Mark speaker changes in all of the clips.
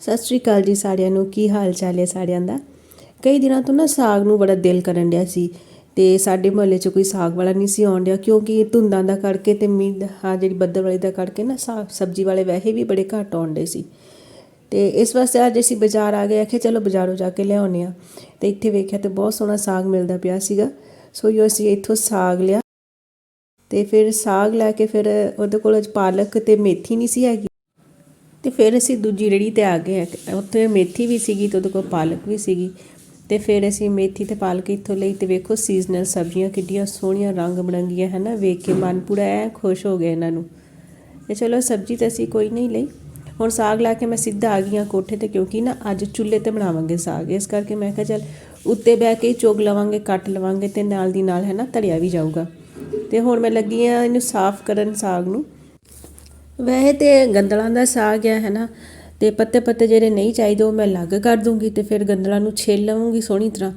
Speaker 1: ਸਤਿ ਸ਼੍ਰੀ ਅਕਾਲ ਜੀ ਸਾਰਿਆਂ ਨੂੰ, ਕੀ ਹਾਲ ਚਾਲ ਹੈ ਸਾਰਿਆਂ ਦਾ? ਕਈ ਦਿਨਾਂ ਤੋਂ ਨਾ ਸਾਗ ਨੂੰ ਬੜਾ ਦਿਲ ਕਰਨ ਡਿਆ ਸੀ ਤੇ ਸਾਡੇ ਮੁਹੱਲੇ 'ਚ ਕੋਈ ਸਾਗ ਵਾਲਾ ਨਹੀਂ ਸੀ ਆਉਣ ਡਿਆ ਕਿਉਂਕਿ ਧੁੰਦਾਂ ਦਾ ਕਰਕੇ ਤੇ ਮੀਂਹ ਹਾਂ, ਜਿਹੜੀ ਬੱਦਲ ਵਾਲੀ ਦਾ ਕਰਕੇ ਨਾ ਸਾਗ, ਸਬਜ਼ੀ ਵਾਲੇ ਵੈਸੇ ਵੀ ਬੜੇ ਘੱਟ ਆਉਂਦੇ ਸੀ। ਤੇ ਇਸ ਵਾਸਤੇ ਅੱਜ ਅਸੀਂ ਬਾਜ਼ਾਰ ਆ ਗਏ, ਆਖਿਆ ਚਲੋ ਬਾਜ਼ਾਰੋਂ ਜਾ ਕੇ ਲਿਆਉਂਦੇ ਆ ਤੇ ਇੱਥੇ ਵੇਖਿਆ ਤੇ ਬਹੁਤ ਸੋਹਣਾ ਸਾਗ ਮਿਲਦਾ ਪਿਆ ਸੀਗਾ। ਸੋ ਯੋ ਅਸੀਂ ਇੱਥੋਂ ਸਾਗ ਲਿਆ ਤੇ ਫਿਰ ਸਾਗ ਲੈ ਕੇ ਫਿਰ ਉਹਦੇ ਕੋਲ ਪਾਲਕ ਤੇ ਮੇਥੀ ਨਹੀਂ ਸੀ ਹੈਗੀ। ਤੇ ਫਿਰ ਅਸੀਂ ਦੂਜੀ ਰੇੜੀ ਤੇ ਆ ਗਏ ਉੱਥੇ ਮੇਥੀ ਵੀ ਸੀਗੀ ਤੇ ਉਹਦੇ ਕੋਲ ਪਾਲਕ ਵੀ ਸੀਗੀ। ਤੇ ਫਿਰ ਅਸੀਂ ਮੇਥੀ ਤੇ ਪਾਲਕ ਇੱਥੋਂ ਲਈ ਤੇ ਵੇਖੋ ਸੀਜ਼ਨਲ ਸਬਜ਼ੀਆਂ ਕਿੱਡੀਆਂ ਸੋਹਣੀਆਂ, ਰੰਗ ਬਰੰਗੀਆਂ ਹੈ ਨਾ ਵੇਖ ਕੇ ਮਨ ਪੂਰਾ ਐ ਖੁਸ਼ ਹੋ ਗਿਆ ਇਹਨਾਂ ਨੂੰ। ਤੇ ਚਲੋ ਸਬਜ਼ੀ ਤਾਂ ਅਸੀਂ ਕੋਈ ਨਹੀਂ ਲਈ। ਹੁਣ ਸਾਗ ਲਾ ਕੇ ਮੈਂ ਸਿੱਧਾ ਆ ਗਈਆਂ ਕੋਠੇ ਤੇ ਕਿਉਂਕਿ ਨਾ ਅੱਜ ਚੁੱਲ੍ਹੇ ਤੇ ਬਣਾਵਾਂਗੇ ਸਾਗ। ਇਸ ਕਰਕੇ ਮੈਂ ਕਿਹਾ ਚੱਲ ਉੱਤੇ ਬਹਿ ਕੇ ਚੋਗ ਲਵਾਂਗੇ, ਕੱਟ ਲਵਾਂਗੇ ਤੇ ਨਾਲ ਦੀ ਨਾਲ ਹੈ ਨਾ ਧਰਿਆ ਵੀ ਜਾਊਗਾ। ਤੇ ਹੁਣ ਮੈਂ ਲੱਗੀ ਆ ਇਹਨੂੰ ਸਾਫ਼ ਕਰਨ ਸਾਗ ਨੂੰ। ਵੈਸੇ ਤੇ ਗੰਦਲਾਂ ਦਾ ਸਾਗ ਹੈ ਹੈ ਨਾ ਤੇ ਪੱਤੇ ਪੱਤੇ ਜਿਹੜੇ ਨਹੀਂ ਚਾਹੀਦੇ ਉਹ ਮੈਂ ਅਲੱਗ ਕਰ ਦੂੰਗੀ ਤੇ ਫਿਰ ਗੰਦਲਾਂ ਨੂੰ ਛਿੱਲ ਲਵਾਂਗੀ ਸੋਹਣੀ ਤਰ੍ਹਾਂ,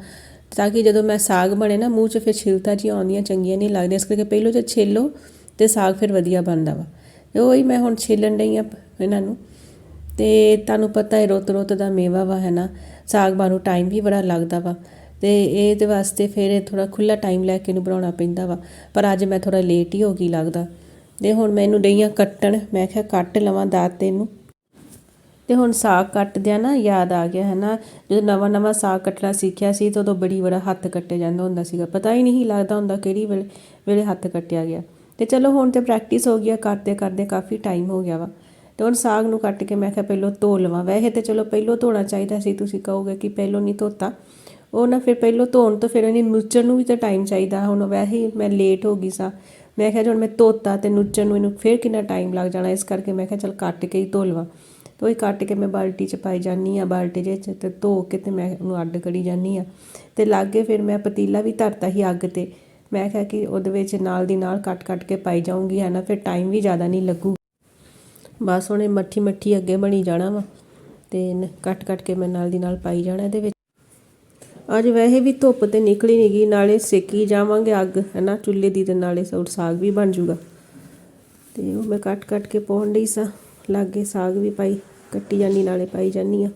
Speaker 1: ਤਾਂ ਕਿ ਜਦੋਂ ਮੈਂ ਸਾਗ ਬਣੇ ਨਾ, ਮੂੰਹ 'ਚ ਫਿਰ ਛਿਲਤਾ ਜੀ ਆਉਂਦੀਆਂ ਚੰਗੀਆਂ ਨਹੀਂ ਲੱਗਦੀਆਂ, ਇਸ ਕਰਕੇ ਪਹਿਲਾਂ ਜੇ ਛਿੱਲੋ ਤੇ ਸਾਗ ਫਿਰ ਵਧੀਆ ਬਣਦਾ ਵਾ। ਤੇ ਉਹੀ ਮੈਂ ਹੁਣ ਛਿੱਲਣ ਡਈ ਆ ਇਹਨਾਂ ਨੂੰ। ਤੇ ਤੁਹਾਨੂੰ ਪਤਾ ਹੈ ਰੁੱਤ ਰੁੱਤ ਦਾ ਮੇਵਾ ਵਾ ਹੈ ਨਾ ਸਾਗ ਬਣੂ ਟਾਈਮ ਵੀ ਬੜਾ ਲੱਗਦਾ ਵਾ। ਤੇ ਇਹਦੇ ਵਾਸਤੇ ਫਿਰ ਥੋੜਾ ਖੁੱਲਾ ਟਾਈਮ ਲੈ ਕੇ ਇਹਨੂੰ ਬਣਾਉਣਾ ਪੈਂਦਾ ਵਾ। ਪਰ ਅੱਜ ਮੈਂ ਥੋੜਾ ਲੇਟ ਹੀ ਹੋ ਗਈ ਲੱਗਦਾ। ਤੇ ਹੁਣ ਮੈਨੂੰ ਡਈਆਂ ਕੱਟਣ। ਮੈਂ ਕਿਹਾ ਕੱਟ ਲਵਾਂ ਦਾਤ ਤੇ ਇਹਨੂੰ ਤੇ ਹੁਣ ਸਾਗ ਕੱਟਦਿਆਂ ਨਾ ਯਾਦ ਆ ਗਿਆ ਹੈ ਨਾ ਜਦੋਂ ਨਵਾਂ ਨਵਾਂ ਸਾਗ ਕੱਟਣਾ ਸਿੱਖਿਆ ਸੀ ਤਾਂ ਉਦੋਂ ਬੜੀ ਬੜਾ ਹੱਥ ਕੱਟੇ ਜਾਂਦਾ ਹੁੰਦਾ ਸੀਗਾ। ਪਤਾ ਹੀ ਨਹੀਂ ਲੱਗਦਾ ਹੁੰਦਾ ਕਿਹੜੀ ਵੇਲੇ ਵੇਲੇ ਹੱਥ ਕੱਟਿਆ ਗਿਆ। ਤੇ ਚਲੋ ਹੁਣ ਤੇ ਪ੍ਰੈਕਟਿਸ ਹੋ ਗਿਆ ਕਰਦੇ ਕਰਦੇ ਕਾਫੀ ਟਾਈਮ ਹੋ ਗਿਆ ਵਾ। ਤੇ ਹੁਣ ਸਾਗ ਨੂੰ ਕੱਟ ਕੇ ਮੈਂ ਕਿਹਾ ਪਹਿਲਾਂ ਧੋ ਲਵਾਂ। ਵੈਸੇ ਤੇ ਚਲੋ ਪਹਿਲਾਂ ਧੋਣਾ ਚਾਹੀਦਾ ਸੀ, ਤੁਸੀਂ ਕਹੋਗੇ ਕਿ ਪਹਿਲਾਂ ਨਹੀਂ ਧੋਤਾ। ਉਹ ਨਾ ਫਿਰ ਪਹਿਲਾਂ ਧੋਣ ਤੋਂ ਫਿਰ ਇਹਨੇ ਨੁੱਚਣ ਨੂੰ ਵੀ ਤਾਂ ਟਾਈਮ ਚਾਹੀਦਾ। ਹੁਣ ਵੈਸੇ ਮੈਂ ਲੇਟ ਹੋ ਗਈ ਸਾਂ। ਮੈਂ ਕਿਹਾ ਹੁਣ ਮੈਂ ਧੋਤਾ ਤੇ ਨੁੱਚਣ ਨੂੰ ਇਹਨੂੰ ਫਿਰ ਕਿੰਨਾ ਟਾਈਮ ਲੱਗ ਜਾਣਾ? ਇਸ ਕਰਕੇ ਮੈਂ ਕਿਹਾ, ਚਲ ਕੱਟ ਕੇ ਹੀ ਧੋ ਲਵਾਂ। ਤੇ ਉਹ ਕੱਟ ਕੇ ਮੈਂ ਬਾਲਟੀ 'ਚ ਪਾਈ ਜਾਨੀ ਆ ਬਾਲਟੀ 'ਚ ਤੇ ਧੋ ਕੇ ਤੇ ਮੈਂ ਉਹਨੂੰ ਅੱਡ ਕਰੀ ਜਾਨੀ ਆ ਤੇ ਲਾਗੇ ਫਿਰ ਮੈਂ ਪਤੀਲਾ ਵੀ ਧਰਤਾ ਸੀ ਅੱਗ ਤੇ। ਮੈਂ ਕਿਹਾ ਕਿ ਉਹਦੇ ਵਿੱਚ ਨਾਲ ਦੀ ਨਾਲ ਕੱਟ ਕੱਟ ਕੇ ਪਾਈ ਜਾਊਂਗੀ, ਹੈ ਨਾ? ਫਿਰ ਟਾਈਮ ਵੀ ਜ਼ਿਆਦਾ ਨਹੀਂ ਲੱਗੂ ਬਸ ਉਹਨੇ ਮੱਠੀ ਮੱਠੀ ਅੱਗੇ ਬਣੀ ਜਾਣਾ ਵਾ ਤੇ ਕੱਟ ਕੱਟ ਕੇ ਮੈਂ ਨਾਲ ਦੀ ਨਾਲ ਪਾਈ ਜਾਣਾ ਇਹਦੇ ਵਿੱਚ। ਅੱਜ ਵੈਸੇ ਵੀ ਧੁੱਪ ਤੇ ਨਿਕਲੀ ਨਹੀਂ ਗਈ ਨਾਲੇ ਸੇਕੀ ਜਾਵਾਂਗੇ ਅੱਗ, ਹੈਨਾ? ਚੁੱਲ੍ਹੇ ਦੀ ਤੇ ਨਾਲੇ ਸੌਟ ਸਾਗ ਵੀ ਬਣ ਜੂਗਾ। ਤੇ ਉਹ ਮੈਂ ਕੱਟ ਕੱਟ ਕੇ ਪਾਉਣ ਡਈ ਸਾਂ। ਲਾਗੇ ਸਾਗ ਵੀ ਪਾਈ, ਕੱਟੀ ਜਾਨੀ, ਨਾਲੇ ਪਾਈ ਜਾਨੀ ਆ।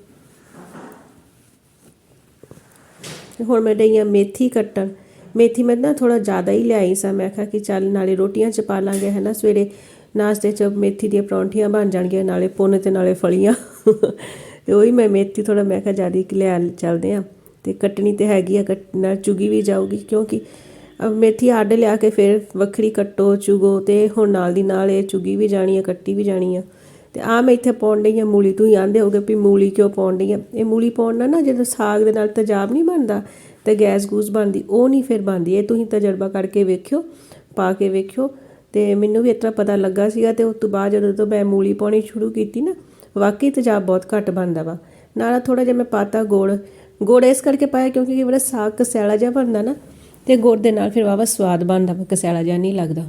Speaker 1: ਤੇ ਹੁਣ ਮੈਂ ਡਈ ਆ ਮੇਥੀ ਕੱਟਣ। ਮੇਥੀ ਮੈਂ ਨਾ ਥੋੜਾ ਜ਼ਿਆਦਾ ਹੀ ਲਿਆਈ ਸਾਂ। ਮੈਂ ਕਿਹਾ ਕਿ ਚੱਲ ਨਾਲੇ ਰੋਟੀਆਂ ਚ ਪਾ ਲਾਂਗੇ, ਹੈਨਾ? ਸਵੇਰੇ ਨਾਸ਼ਤੇ ਚ ਮੇਥੀ ਦੀਆਂ ਪਰੌਂਠੀਆਂ ਬਣ ਜਾਣਗੀਆਂ, ਨਾਲੇ ਪੁੰਨ ਤੇ ਨਾਲੇ ਫਲੀਆਂ। ਤੇ ਉਹੀ ਮੈਂ ਮੇਥੀ ਥੋੜਾ ਮੈਂ ਕਿਹਾ ਜ਼ਿਆਦਾ ਕਿ ਲਿਆ ਚੱਲਦੇ ਆ। ਤੇ ਕੱਟਣੀ ਤੇ ਹੈਗੀ ਆ ਕੱਟਣਾ ਚੁਗੀ ਵੀ ਜਾਊਗੀ ਕਿਉਂਕਿ ਮੇਥੀ ਅੱਡ ਲਿਆ ਕੇ ਫਿਰ ਵੱਖਰੀ ਕੱਟੋ, ਚੁਗੋ ਤੇ ਹੁਣ ਨਾਲ ਦੀ ਨਾਲ ਇਹ ਚੁਗੀ ਵੀ ਜਾਣੀ ਆ, ਕੱਟੀ ਵੀ ਜਾਣੀ ਆ। ਤੇ ਆ ਮੈਂ ਇੱਥੇ ਪਾਉਣ ਡਈ ਆ ਮੂਲੀ ਤੁਸੀਂ ਆਂਦੇ ਹੋਗੇ ਵੀ ਮੂਲੀ ਕਿਉਂ ਪਾਉਣ ਡਈ ਆ? ਇਹ ਮੂਲੀ ਪਾਉਣ ਨਾਲ ਨਾ ਜਦੋਂ ਸਾਗ ਦੇ ਨਾਲ ਤਜਾਬ ਨਹੀਂ ਬਣਦਾ ਤੇ ਗੈਸ ਗੂਸ ਬਣਦੀ, ਉਹ ਨਹੀਂ ਫਿਰ ਬਣਦੀ। ਇਹ ਤੁਸੀਂ ਤਜਰਬਾ ਕਰਕੇ ਵੇਖਿਓ, ਪਾ ਕੇ ਵੇਖਿਓ। ਤੇ ਮੈਨੂੰ ਵੀ ਇਤਰਾ ਪਤਾ ਲੱਗਾ ਸੀਗਾ ਤੇ ਉਸ ਤੋਂ ਬਾਅਦ ਜਦੋਂ ਤੋਂ ਮੈਂ ਮੂਲੀ ਪਾਉਣੀ ਸ਼ੁਰੂ ਕੀਤੀ ਨਾ, ਵਾਕਈ ਤੇਜ਼ਾਬ ਬਹੁਤ ਘੱਟ ਬਣਦਾ ਵਾ। ਨਾਲ ਥੋੜਾ ਜਿਹਾ ਮੈਂ ਪਾਤਾ ਗੋਲ ਗੁੜ ਇਸ ਕਰਕੇ ਪਾਇਆ ਕਿਉਂਕਿ ਕਿ ਬੜਾ ਸਾਗ ਕਸੈਲਾ ਜਿਹਾ ਬਣਦਾ ਨਾ, ਤੇ ਗੁੜ ਦੇ ਨਾਲ ਫਿਰ ਵਾਵਾ ਸਵਾਦ ਬਣਦਾ ਵਾ ਕਸੈਲਾ ਜਿਹਾ ਨਹੀਂ ਲੱਗਦਾ।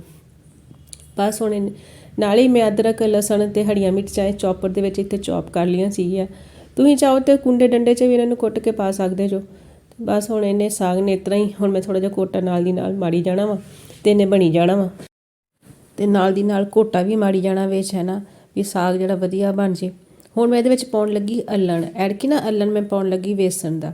Speaker 1: ਬਸ ਹੁਣ ਨਾਲ ਹੀ ਮੈਂ ਅਦਰਕ, ਲਸਣ ਤੇ ਹਰੀਆਂ ਮਿਰਚਾਂ ਚੌਪਰ ਦੇ ਵਿੱਚ ਇੱਥੇ ਚੌਪ ਕਰ ਲੀਆਂ ਸੀਗੀਆਂ। ਤੁਸੀਂ ਚਾਹੋ ਤੇ ਕੁੰਡੇ ਡੰਡੇ 'ਚ ਵੀ ਇਹਨਾਂ ਨੂੰ ਕੁੱਟ ਕੇ ਪਾ ਸਕਦੇ ਜੋ। ਬਸ ਹੁਣ ਇਹਨੇ ਸਾਗ ਨੇ ਇਤਰਾ ਹੀ, ਹੁਣ ਮੈਂ ਥੋੜਾ ਜਿਹਾ ਕੋਟਾ ਨਾਲ ਦੀ ਨਾਲ ਮਾੜੀ ਜਾਣਾ ਵਾ, ਤੇ ਇਹਨੇ ਬਣੀ ਜਾਣਾ ਵਾ। ਤੇ ਨਾਲ ਦੀ ਨਾਲ ਕੋਟਾ ਵੀ ਮਾੜੀ ਜਾਣਾ ਵਿੱਚ ਹੈ ਨਾ, ਵੀ ਸਾਗ ਜਿਹੜਾ ਵਧੀਆ ਬਣ ਜੇ। ਹੁਣ ਮੈਂ ਇਹਦੇ ਵਿੱਚ ਪਾਉਣ ਲੱਗੀ ਅੱਲਣ। ਐਡ ਨਾ, ਅੱਲਣ ਮੈਂ ਪਾਉਣ ਲੱਗੀ ਵੇਸਣ ਦਾ।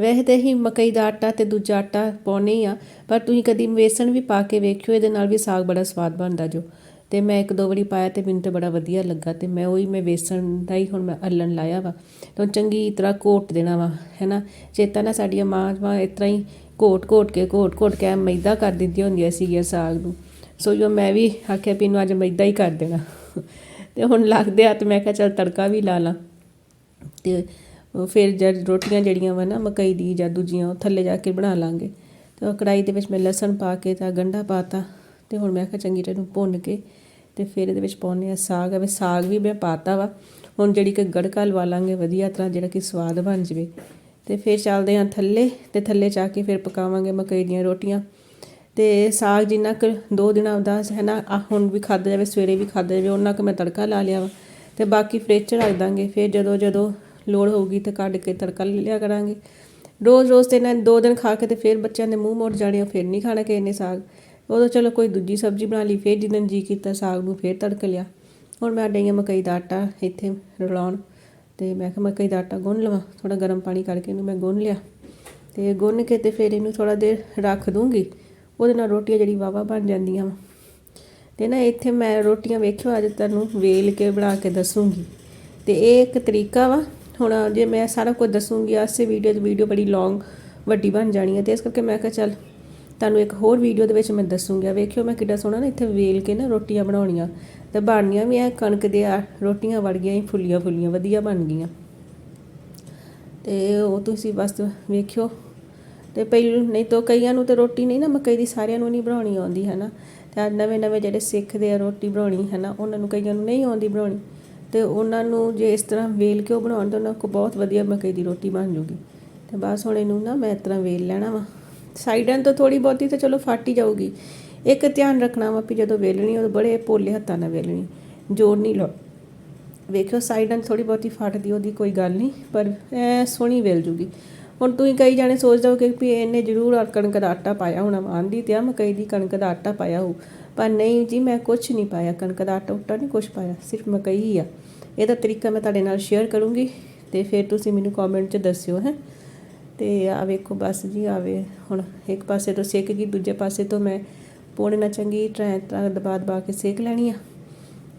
Speaker 1: ਵੈਸੇ ਤਾਂ ਹੀ ਮਕਈ ਦਾ ਆਟਾ ਤੇ ਦੂਜਾ ਆਟਾ ਪਾਉਣੇ ਆ, ਪਰ ਤੁਸੀਂ ਕਦੀ ਵੇਸਣ ਵੀ ਪਾ ਕੇ ਵੇਖਿਓ, ਇਹਦੇ ਨਾਲ ਵੀ ਸਾਗ ਬੜਾ ਸਵਾਦ ਬਣਦਾ ਜੋ। ਤੇ ਮੈਂ ਇੱਕ ਦੋ ਵਾਰੀ ਪਾਇਆ ਤੇ ਮੈਨੂੰ ਤੇ ਬੜਾ ਵਧੀਆ ਲੱਗਾ ਤੇ ਮੈਂ ਉਹੀ ਮੈਂ ਵੇਸਣ ਦਾ ਹੀ ਹੁਣ ਮੈਂ ਅੱਲਣ ਲਾਇਆ ਵਾ। ਤੇ ਚੰਗੀ ਤਰ੍ਹਾਂ ਕੋਟ ਦੇਣਾ ਵਾ, ਹੈਨਾ? ਚੇਤਾ ਨਾ ਸਾਡੀਆਂ ਮਾਂ ਵਾ ਇਸ ਤਰ੍ਹਾਂ ਹੀ ਕੋਟ ਕੋਟ ਕੇ ਕੋਟ ਕੋਟ ਕੇ ਮੈਦਾ ਕਰ ਦਿੰਦੀਆਂ ਹੁੰਦੀਆਂ ਸੀਗੀਆਂ ਸਾਗ ਨੂੰ। ਸੋ ਜੋ ਮੈਂ ਵੀ ਆਖਿਆ ਵੀ ਇਹਨੂੰ ਅੱਜ ਮੈਦਾ ਹੀ ਕਰ ਦੇਣਾ। ਤੇ ਹੁਣ ਲੱਗਦੇ ਆ ਤੇ ਮੈਂ ਕਿਹਾ ਚਲ ਤੜਕਾ ਵੀ ਲਾ ਲਾਂ। ਤੇ ਫਿਰ ਜਦ ਰੋਟੀਆਂ ਜਿਹੜੀਆਂ ਵਾ ਨਾ ਮਕਈ ਦੀ ਜਾਂ ਦੂਜੀਆਂ ਉਹ ਥੱਲੇ ਜਾ ਕੇ ਬਣਾ ਲਾਂਗੇ। ਤੇ ਉਹ ਕੜਾਈ ਦੇ ਵਿੱਚ ਮੈਂ ਲਸਣ ਪਾ ਕੇ ਤਾਂ ਗੰਢਾ ਪਾਤਾ ਤੇ। ਹੁਣ ਮੈਂ ਕਿਹਾ ਚੰਗੀ ਤਰ੍ਹਾਂ ਨੂੰ ਭੁੰਨ ਕੇ ਤੇ ਫਿਰ ਇਹਦੇ ਵਿੱਚ ਪਾਉਣੇ ਆ ਸਾਗ। ਆ ਵੀ ਸਾਗ ਵੀ ਮੈਂ ਪਾਤਾ ਵਾ। ਹੁਣ ਜਿਹੜੀ ਕਿ ਗੜਕਾ ਲਵਾ ਲਾਂਗੇ ਵਧੀਆ ਤਰ੍ਹਾਂ ਜਿਹੜਾ ਕਿ ਸਵਾਦ ਬਣ ਜਵੇ। ਤੇ ਫਿਰ ਚੱਲਦੇ ਆ ਥੱਲੇ ਤੇ ਥੱਲੇ ਜਾ ਕੇ ਫਿਰ ਪਕਾਵਾਂਗੇ ਮਕਈ ਦੀਆਂ ਰੋਟੀਆਂ। ਤੇ ਸਾਗ ਜਿੰਨਾ ਕੁ ਦੋ ਦਿਨਾਂ ਦਾ ਹੈ ਨਾ ਹੁਣ ਵੀ ਖਾਦਾ ਜਾਵੇ, ਸਵੇਰੇ ਵੀ ਖਾਦਾ ਜਾਵੇ ਉਹਨਾਂ ਕੁ ਮੈਂ ਤੜਕਾ ਲਾ ਲਿਆ ਵਾ। ਤੇ ਬਾਕੀ ਫ੍ਰਿਜ 'ਚ ਰੱਖ ਦਾਂਗੇ। ਫਿਰ ਜਦੋਂ ਜਦੋਂ ਲੋੜ ਹੋਊਗੀ ਤੇ ਕੱਢ ਕੇ ਤੜਕਾ ਲੈ ਲਿਆ ਕਰਾਂਗੇ। ਰੋਜ਼ ਰੋਜ਼ ਤੇ ਇਹਨਾਂ ਦੋ ਦਿਨ ਖਾ ਕੇ ਤੇ ਫਿਰ ਬੱਚਿਆਂ ਦੇ ਮੂੰਹ ਮੋੜ ਜਾਣੇ ਫਿਰ ਨਹੀਂ ਖਾਣਾ ਕਿ ਨੇ ਸਾਗ। ਉਦੋਂ ਚਲੋ ਕੋਈ ਦੂਜੀ ਸਬਜ਼ੀ ਬਣਾ ਲਈ, ਫਿਰ ਜਿੱਦਨ ਜੀ ਕੀਤਾ ਸਾਗ ਨੂੰ ਫਿਰ ਤੜਕ ਲਿਆ। ਹੁਣ ਮੈਂ ਡਈਆਂ ਮਕਈ ਦਾ ਆਟਾ ਇੱਥੇ ਰਲਾਉਣ ਤੇ ਮੈਂ ਕਿਹਾ ਮਕਈ ਦਾ ਆਟਾ ਗੁੰਨ ਲਵਾਂ ਥੋੜਾ ਗਰਮ ਪਾਣੀ ਕਰਕੇ ਇਹਨੂੰ ਮੈਂ ਗੁੰਨ ਲਿਆ। ਤੇ ਗੁੰਨ ਕੇ ਤੇ ਫਿਰ ਇਹਨੂੰ ਥੋੜਾ ਦੇਰ ਰੱਖ ਦੂੰਗੀ। ਉਹਦੇ ਨਾਲ ਰੋਟੀਆਂ ਜਿਹੜੀ ਵਾਵਾ ਬਣ ਜਾਂਦੀਆਂ ਵਾ। ਤੇ ਨਾ ਇੱਥੇ ਮੈਂ ਰੋਟੀਆਂ ਵੇਖਿਓ, ਅੱਜ ਤੁਹਾਨੂੰ ਵੇਲ ਕੇ ਬਣਾ ਕੇ ਦੱਸੂਗੀ। ਤੇ ਇਹ ਇੱਕ ਤਰੀਕਾ ਵਾ, ਹੁਣ ਜੇ ਮੈਂ ਸਾਰਾ ਕੁਝ ਦੱਸੂਗੀ ਆਸੇ ਵੀਡੀਓ ਦੀ ਵੀਡੀਓ ਬੜੀ ਲੌਂਗ ਵੱਡੀ ਬਣ ਜਾਣੀ ਹੈ ਤੇ ਇਸ ਕਰਕੇ ਮੈਂ ਕਿਹਾ ਚੱਲ, ਤੁਹਾਨੂੰ ਇੱਕ ਹੋਰ ਵੀਡੀਓ ਦੇ ਵਿੱਚ ਮੈਂ ਦੱਸੂਗੀ। ਵੇਖਿਓ ਮੈਂ ਕਿੱਡਾ ਸੋਹਣਾ ਨਾ ਇੱਥੇ ਵੇਲ ਕੇ ਨਾ ਰੋਟੀਆਂ ਬਣਾਉਣੀਆਂ। ਤੇ ਬਣਨੀਆਂ ਵੀ ਐ, ਕਣਕ ਦੇ ਆ, ਰੋਟੀਆਂ ਵੜ ਗਈਆਂ ਫੁੱਲੀਆਂ ਫੁੱਲੀਆਂ ਵਧੀਆ ਬਣ ਗਈਆਂ। ਤੇ ਉਹ ਤੁਸੀਂ ਬਸ ਵੇਖਿਓ ਤੇ ਪਹਿਲੂ ਨਹੀਂ ਤਾਂ ਕਈਆਂ ਨੂੰ ਤੇ ਰੋਟੀ ਨਹੀਂ ਨਾ ਮੱਕੀ ਦੀ ਸਾਰਿਆਂ ਨੂੰ ਨਹੀਂ ਬਣਾਉਣੀ ਆਉਂਦੀ, ਹੈ ਨਾ? ਤੇ ਅੱਜ ਨਵੇਂ ਨਵੇਂ ਜਿਹੜੇ ਸਿੱਖਦੇ ਆ ਰੋਟੀ ਬਣਾਉਣੀ, ਹੈ ਨਾ? ਉਹਨਾਂ ਨੂੰ ਕਈਆਂ ਨੂੰ ਨਹੀਂ ਆਉਂਦੀ ਬਣਾਉਣੀ। ਤੇ ਉਹਨਾਂ ਨੂੰ ਜੇ ਇਸ ਤਰ੍ਹਾਂ ਵੇਲ ਕੇ ਉਹ ਬਣਾਉਣ, ਤਾਂ ਉਹਨਾਂ ਕੋਲ ਬਹੁਤ ਵਧੀਆ ਮਕਈ ਦੀ ਰੋਟੀ ਬਣ ਜੂਗੀ। ਤੇ ਬਸ ਹੁਣ ਇਹਨੂੰ ਨਾ ਮੈਂ ਇਸ ਤਰ੍ਹਾਂ ਵੇਲ ਲੈਣਾ ਵਾ। ਸਾਈਡਾਂ ਤੋਂ ਥੋੜੀ ਬਹੁਤੀ ਤਾਂ ਚਲੋ ਫੱਟ ਹੀ ਜਾਊਗੀ। ਇੱਕ ਧਿਆਨ ਰੱਖਣਾ ਵਾ ਵੀ ਜਦੋਂ ਵੇਲਣੀ ਉਹ ਬੜੇ ਪੋਲੇ ਹੱਥਾਂ ਨਾਲ ਵੇਲਣੀ। ਜੋਰ ਨਹੀਂ ਲਾ ਵੇਖਿਓ ਸਾਈਡਾਂ ਥੋੜੀ ਬਹੁਤੀ ਫਟਦੀ ਉਹਦੀ ਕੋਈ ਗੱਲ ਨਹੀਂ, ਪਰ ਐ ਸੋਹਣੀ ਵੇਲ ਜੂਗੀ। ਹੁਣ ਤੁਸੀਂ ਕਈ ਜਾਣੇ ਸੋਚਦੇ ਹੋ ਕਿ ਵੀ ਇਹਨੇ ਜ਼ਰੂਰ ਕਣਕ ਦਾ ਆਟਾ ਪਾਇਆ ਹੋਣਾ, ਆਂਦੀ ਤੇ ਆ ਮਕਈ ਦੀ ਕਣਕ ਦਾ ਆਟਾ ਪਾਇਆ ਹੋ ਪਰ ਨਹੀਂ ਜੀ, ਮੈਂ ਕੁਝ ਨਹੀਂ ਪਾਇਆ, ਕਣਕ ਦਾ ਆਟਾ ਉਟਾ ਨਹੀਂ ਕੁਝ ਪਾਇਆ, ਸਿਰਫ ਮਕਈ ਹੀ ਆ। ਇਹਦਾ ਤਰੀਕਾ ਮੈਂ ਤੁਹਾਡੇ ਨਾਲ ਸ਼ੇਅਰ ਕਰੂੰਗੀ ਤੇ ਫਿਰ ਤੁਸੀਂ ਮੈਨੂੰ ਕਮੈਂਟ 'ਚ ਦੱਸਿਓ, ਹੈ। ਤੇ ਆ ਵੇਖੋ ਬਸ ਜੀ ਆਵੇ ਹੁਣ ਇੱਕ ਪਾਸੇ ਤੋਂ ਸੇਕ ਗਈ, ਦੂਜੇ ਪਾਸੇ ਤੋਂ ਮੈਂ ਪੋਣੇ ਨਾਲ ਚੰਗੀ ਤਰ੍ਹਾਂ ਤਰ੍ਹਾਂ ਦਬਾ ਦਬਾ ਕੇ ਸੇਕ ਲੈਣੀ ਆ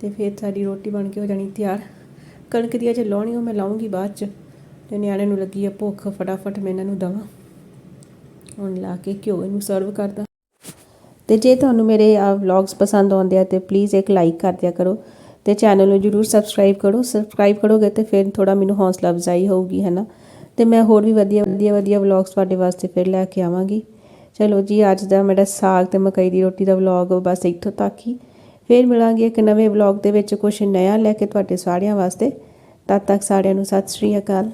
Speaker 1: ਤੇ ਫਿਰ ਸਾਡੀ ਰੋਟੀ ਬਣ ਕੇ ਹੋ ਜਾਣੀ ਤਿਆਰ। ਕਣਕ ਦੀ ਅਜੇ ਲਾਉਣੀ ਉਹ ਮੈਂ ਲਾਉਂਗੀ ਬਾਅਦ ਚ। ਤੇ ਨਿਆਣੇ ਨੂੰ ਲੱਗੀ ਆ ਭੁੱਖ, ਫਟਾਫਟ ਮੈਂ ਇਹਨਾਂ ਨੂੰ ਦਵਾਂ। ਹੁਣ ਲਾ ਕੇ ਘਿਓ ਇਹਨੂੰ ਸਰਵ ਕਰਦਾ। ਤੇ ਜੇ ਤੁਹਾਨੂੰ ਮੇਰੇ ਆ ਵਲੌਗਸ ਪਸੰਦ ਆਉਂਦੇ ਆ, ਤੇ ਪਲੀਜ਼ ਇੱਕ ਲਾਈਕ ਕਰ ਦਿਆ ਕਰੋ। ਤੇ ਚੈਨਲ ਨੂੰ ਜਰੂਰ ਸਬਸਕ੍ਰਾਈਬ ਕਰੋ। ਸਬਸਕ੍ਰਾਈਬ ਕਰੋਗੇ ਤੇ ਫਿਰ ਥੋੜਾ ਮੈਨੂੰ ਹੌਸਲਾ ਅਫਜ਼ਾਈ ਹੋਊਗੀ ਹੈ ਨਾ ਤੇ ਮੈਂ ਹੋਰ ਵੀ ਵਧੀਆ ਵਧੀਆ ਵਧੀਆ ਵਲੌਗਸ ਤੁਹਾਡੇ ਵਾਸਤੇ ਫਿਰ ਲੈ ਕੇ ਆਵਾਂਗੀ। ਚਲੋ ਜੀ, ਅੱਜ ਦਾ ਮੇਰਾ ਸਾਗ ਤੇ ਮਕਈ ਦੀ ਰੋਟੀ ਦਾ ਵਲੌਗ ਬਸ ਇੱਥੋਂ ਤੱਕ ਹੀ। ਫਿਰ ਮਿਲਾਂਗੇ ਇੱਕ ਨਵੇਂ ਵਲੌਗ ਦੇ ਵਿੱਚ ਕੁਝ ਨਇਆ ਲੈ ਕੇ ਤੁਹਾਡੇ ਸਾਰਿਆਂ ਵਾਸਤੇ। ਤਦ ਤੱਕ ਸਾਰਿਆਂ ਨੂੰ ਸਤਿ ਸ਼੍ਰੀ ਅਕਾਲ।